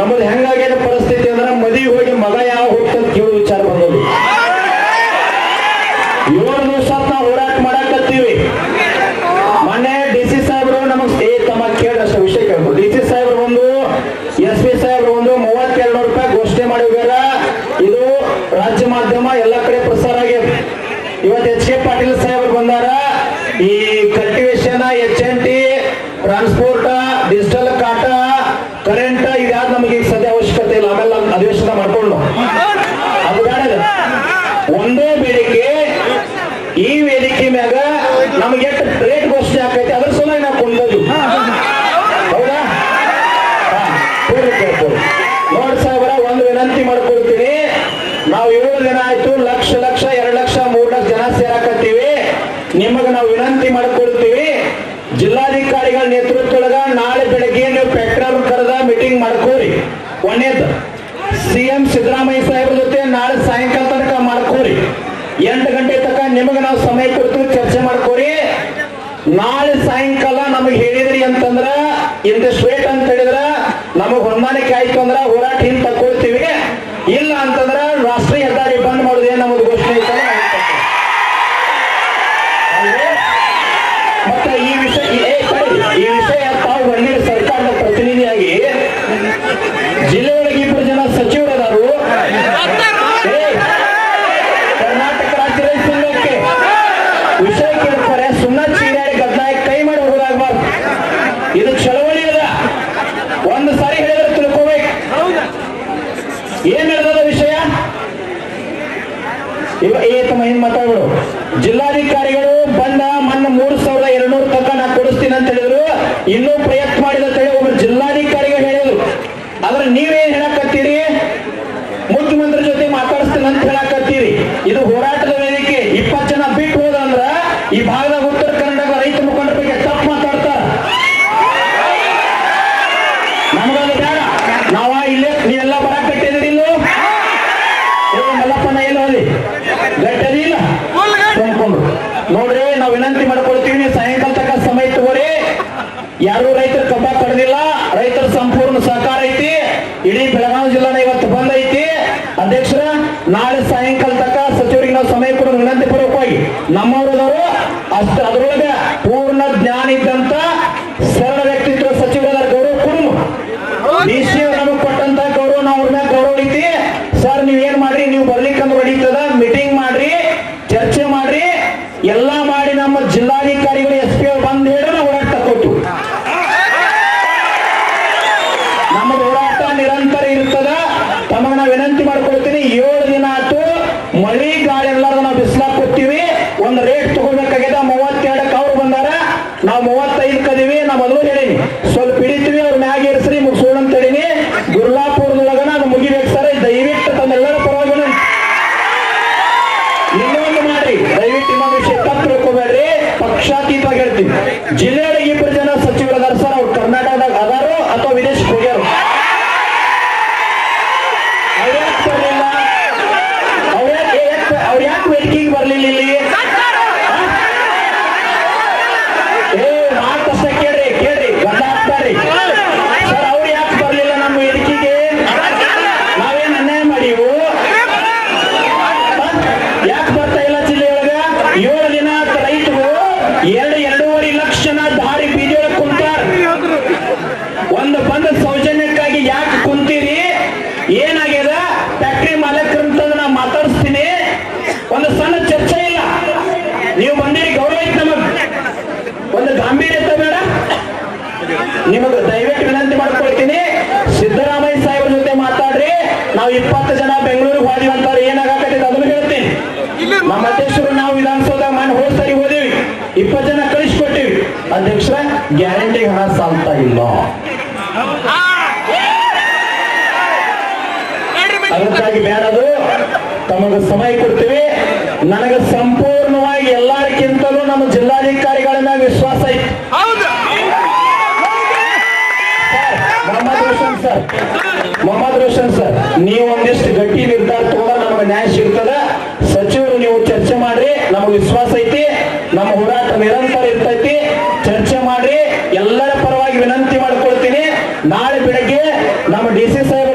ನಮ್ಮದು ಹೆಂಗಾಗ್ಯದ ಪರಿಸ್ಥಿತಿ ಅಂದ್ರೆ ಮದಿ ಹೋಗಿ ಮಗ ಯಾವ ಹೋಗ್ತದ ಕೇಳೋ ವಿಚಾರ ಬಂದದ್ದು. ಏಳು ದಿವಸ ನಾವು ಹೋರಾಟ ಮಾಡಾಕತ್ತೀವಿ. ಮೊನ್ನೆ ಡಿ ಸಿ ಸಾಹೇಬ್ರು ನಮಗ್ ಏ, ತಮ್ಮ ಕೇಳಷ್ಟ ವಿಷಯ ಕೇಳ್ಬೋದು ಡಿ ಸಿ ಸಾಹೇಬ್ರು ಒಂದು, ಎಸ್ ಪಿ ಸಾಹೇಬ್ರು ಒಂದು ಮೂವತ್ತೆರಡು ನೂರು ರೂಪಾಯಿ ಘೋಷಣೆ ಮಾಡಿ ಹೋಗ್ಯಾರ ಇದು ರಾಜ್ಯ ಮಾಧ್ಯಮ ಎಲ್ಲ ಕಡೆ ಪ್ರಸಾರ ಆಗಿದೆ ಇವತ್ತು ಎಚ್ ಕೆ ಪಾಟೀಲ್ ಸಾಹೇಬ್ರು ಬಂದಾರ. ಈ cultivation H N T transport digital ಮಾಡ್ಕೊಂಡು ಅದು ಒಂದೇ ಬೇಡಿಕೆ, ಈ ವೇದಿಕೆ ಮ್ಯಾಗ ನಮ್ಗೆ ಎಷ್ಟು ರೇಟ್ ಘೋಷಣೆ ಆಕೈತಿ ಅದ್ರ ಸಲುವಾಗಿ ನಾವು ಕೊಂಡದ್ದು ಹೌದಾ. ನೋಡ್ ಸಾಹೇಬರ, ಒಂದು ವಿನಂತಿ ಮಾಡ್ಕೊಳ್ತೀನಿ. ನಾವು ಏಳು ದಿನ ಆಯ್ತು, ಲಕ್ಷ ಲಕ್ಷ, ಎರಡು ಲಕ್ಷ, ಮೂರು ಲಕ್ಷ ಜನ ಸೇರಾಕತ್ತೀವಿ. ನಿಮಗೆ ನಾವು ವಿನಂತಿ ಮಾಡ್ಕೊಳ್ತೀವಿ ಜಿಲ್ಲಾಧಿಕಾರಿಗಳ ನೇತೃತ್ವದೊಳಗ ನಾಳೆ ಬೆಳಗ್ಗೆ ನೀವು ಪೆಟ್ರೋಲ್ ಕರೆದ ಮೀಟಿಂಗ್ ಮಾಡ್ಕೋರಿ ಒಂದೇದು ಸಿಎಂ ಸಿದ್ದರಾಮಯ್ಯ ಸಾಹೇಬ್ರ ಜೊತೆ ನಾಳೆ ಸಾಯಂಕಾಲ ತನಕ ಮಾಡ್ಕೋರಿ ಎಂಟು ಗಂಟೆ ತನಕ ನಿಮಗೆ ನಾವು ಸಮಯ ಕೊಡ್ತೀವಿ, ಚರ್ಚೆ ಮಾಡ್ಕೋರಿ ನಾಳೆ ಸಾಯಂಕಾಲ ನಮಗೆ ಹೇಳಿದ್ರಿ ಅಂತಂದ್ರ ಇಂದಷ್ಟು ವೇಟ್ ಅಂತ ಹೇಳಿದ್ರ, ನಮಗೆ ಹೊಂದಾಣಿಕೆ ಆಯ್ತು ಅಂದ್ರ ಹೋರಾಟ ಹಿಂದ್ ತಕ್ಕೊಳ್ತೀವಿ ಇಲ್ಲ ಅಂತಂದ್ರ ರಾಷ್ಟ್ರೀಯ ಹೆದ್ದಾರಿ ಬಂದ್ ಮಾಡುದೇ ನಮ್ದು ಘೋಷಣೆ ಐತೆ ಅಂತ ಹೇಳ್ತಾರೆ. ಅಲ್ವೇ? ಮತ್ತೆ ಈ ವಿಷಯ ಈ- ವಿಷಯ ತಾವು ಬಂದಿರಿ ಸರ್ಕಾರದ ಪ್ರತಿನಿಧಿಯಾಗಿ ಜಿಲ್ಲೆಯೊಳಗೆ ಇಬ್ಬರು ಜನ ಸಚಿವರದಾರು ಏ, ಕರ್ನಾಟಕ ರಾಜ್ಯ ರೈತ ಸಂಘಕ್ಕೆ ವಿಷಯ ಕೇಳ್ತಾರೆ ಸುಮ್ಮನೆ ಚೀರಾಡಿ ಗದ್ದಾಯ ಕೈ ಮಾಡಿ ಹೋಗೋದಾಗಬಾರ್ದು ಇದು ಚಳವಳಿ ಅದ ಒಂದು ಸಾರಿ ಹೇಳಿದ್ರೆ ತಿಳ್ಕೋಬೇಕು ಏನ್ ನಡೆದದ ವಿಷಯ ಇವ ಏ ತಮ್ಮ ಹಿಂದ್ ಮಾತಾಡ್ಬಿಡು. ಜಿಲ್ಲಾಧಿಕಾರಿಗಳು ಬಂದ ಮನ್ನ ಮೂರು ಸಾವಿರದ ಎರಡ್ನೂರು ತಕ್ಕ ನಾ ಕೊಡಿಸ್ತೀನಿ ಅಂತ ಹೇಳಿದ್ರು. ಇನ್ನೂ ಪ್ರಯತ್ನ ಮಾಡಿದ ಹೇಳಿ ಒಬ್ಬರು ಜಿಲ್ಲಾಧಿಕಾರಿಗಳು ಹೇಳಿದ್ರು. ಆದ್ರೆ ನೀವೇನ್ ಹೇಳಕತ್ತೀರಿ? ಮುಖ್ಯಮಂತ್ರಿ ಜೊತೆ ಮಾತಾಡಿಸ್ತೀನಿ ಅಂತ ಹೇಳಕತ್ತೀರಿ. ಇದು ಹೋರಾಟದ ವೇದಿಕೆ. ಇಪ್ಪತ್ತು ಜನ ಬಿಟ್ಟು ಹೋದಂದ್ರ ಈ ಭಾಗದ ಉತ್ತರ ಕನ್ನಡ ರೈತ ಮುಖಂಡರ ಬಗ್ಗೆ ತಪ್ಪು ಮಾತಾಡ್ತಾರ. ನಮಗದು ಬೇಡ. ನಾವ ಇಲ್ಲೇ ನೀವೆಲ್ಲ ಬರಕ್ ಕಟ್ಟಿದ್ರಿ ಇಲ್ಲೋ ಏ ಮಲ್ಲಪ್ಪನ ಏನು ಅಲ್ಲಿ ಗಟ್ಟದಿಲ್ಲ ತುಂಬ್ಕೊಂಡು ನೋಡ್ರಿ ನಾವು ವಿನಂತಿ ಮಾಡ್ಕೊಳ್ತೀವಿ ನೀವು ಸಾಯಂಕಾಲ ತನಕ ಸಮಯ ತಗೋರಿ ಯಾರು ರೈತರ ಕಬ್ಬ ಕಡ್ದಿಲ್ಲ ರೈತರ ಸಂಪೂರ್ಣ ಸಹಕಾರ ಐತಿ ಇಡೀ ಬೆಳಗಾವಿ ಜಿಲ್ಲಾನ ಇವತ್ತು ಬಂದ್ ಐತಿ. ಅಧ್ಯಕ್ಷರ ನಾಳೆ ಸಾಯಂಕಾಲ ತನಕ ಸಚಿವರಿಗೆ ನಾವು ಸಮಯ ಕೊಡೋದು ವಿನಂತಿ ಪೂರ್ವಕವಾಗಿ ನಮ್ಮವರದವರು ಅಷ್ಟ ಅದರೊಳಗೆ ಪೂರ್ಣ ಜ್ಞಾನ ಇದ್ದಂತ ಸರಳ ವ್ಯಕ್ತಿತ್ವ ಸಚಿವರ ಗೌರವ ಕುರುಮು ನಿಶ್ಚಯ ನಮಗೆ ಕೊಟ್ಟಂತ ಗೌರವ ನಾವು ಅವ್ರ ಮ್ಯಾಗ ಗೌರವ ಐತಿ. ಸರ್ ನೀವ್ ಏನ್ ಮಾಡ್ರಿ ನೀವು नाहीये ನೀವು ಬಂದಿರಿ ಗೌರವ ಇತ್ತು ನಮಗ್. ಒಂದು ಗಾಂಭೀರ್ಯತೆ ಬೇಡ. ನಿಮಗೆ ದಯವಿಟ್ಟು ವಿನಂತಿ ಮಾಡ್ಕೊಳ್ತೀನಿ. ಸಿದ್ದರಾಮಯ್ಯ ಸಾಹೇಬ್ರ ಜೊತೆ ಮಾತಾಡ್ರಿ. ನಾವು ಇಪ್ಪತ್ತು ಜನ ಬೆಂಗಳೂರಿಗೆ ಹೋದಿವಿ ಅಂತಾರೆ ಏನಾಗತ್ತೆ ಅದನ್ನು ಹೇಳ್ತೀನಿ. ನಮ್ಮ ಅಧ್ಯಕ್ಷರು ನಾವು ವಿಧಾನಸೌಧ ಮಾಡಿ ಹೋದ್ ಸರಿ ಹೋದಿವಿ. ಇಪ್ಪತ್ತು ಜನ ಕಳಿಸ್ಕೊಟ್ಟಿವಿ. ಅಧ್ಯಕ್ಷರ ಗ್ಯಾರಂಟಿ ಹಣ ಸಾಲ್ತಾ ಇಲ್ಲ. ಅದಕ್ಕಾಗಿ ಬೇಡದು ತಮಗೆ ಸಮಯ ಕೊಡ್ತೀವಿ. ನನಗೆ ಸಂಪೂರ್ಣವಾಗಿ ಎಲ್ಲರಿಗಿಂತಲೂ ನಮ್ಮ ಜಿಲ್ಲಾಧಿಕಾರಿಗಳ ಮೇಲೆ ವಿಶ್ವಾಸ ಐತಿ ಮೊಹಮ್ಮದ್ ರೋಷನ್ ಸರ್ ಮೊಹಮ್ಮದ್ ಸರ್ ನೀವು ಒಂದಿಷ್ಟು ಗಟ್ಟಿ ನಿರ್ಧಾರ ತಗೊಂಡ ನಮ್ಗೆ ನ್ಯಾಯ ಸಿಗ್ತದ. ಸಚಿವರು ನೀವು ಚರ್ಚೆ ಮಾಡ್ರಿ ನಮ್ಗೆ ವಿಶ್ವಾಸ ಐತಿ ನಮ್ಮ ಹೋರಾಟ ನಿರಂತರ ಇರ್ತೈತಿ. ಚರ್ಚೆ ಮಾಡ್ರಿ ಎಲ್ಲರ ಪರವಾಗಿ ವಿನಂತಿ ಮಾಡ್ಕೊಳ್ತೀನಿ. ನಾಳೆ ಬೆಳಗ್ಗೆ ನಮ್ಮ ಡಿ ಸಿ ಸಾಹೇಬ್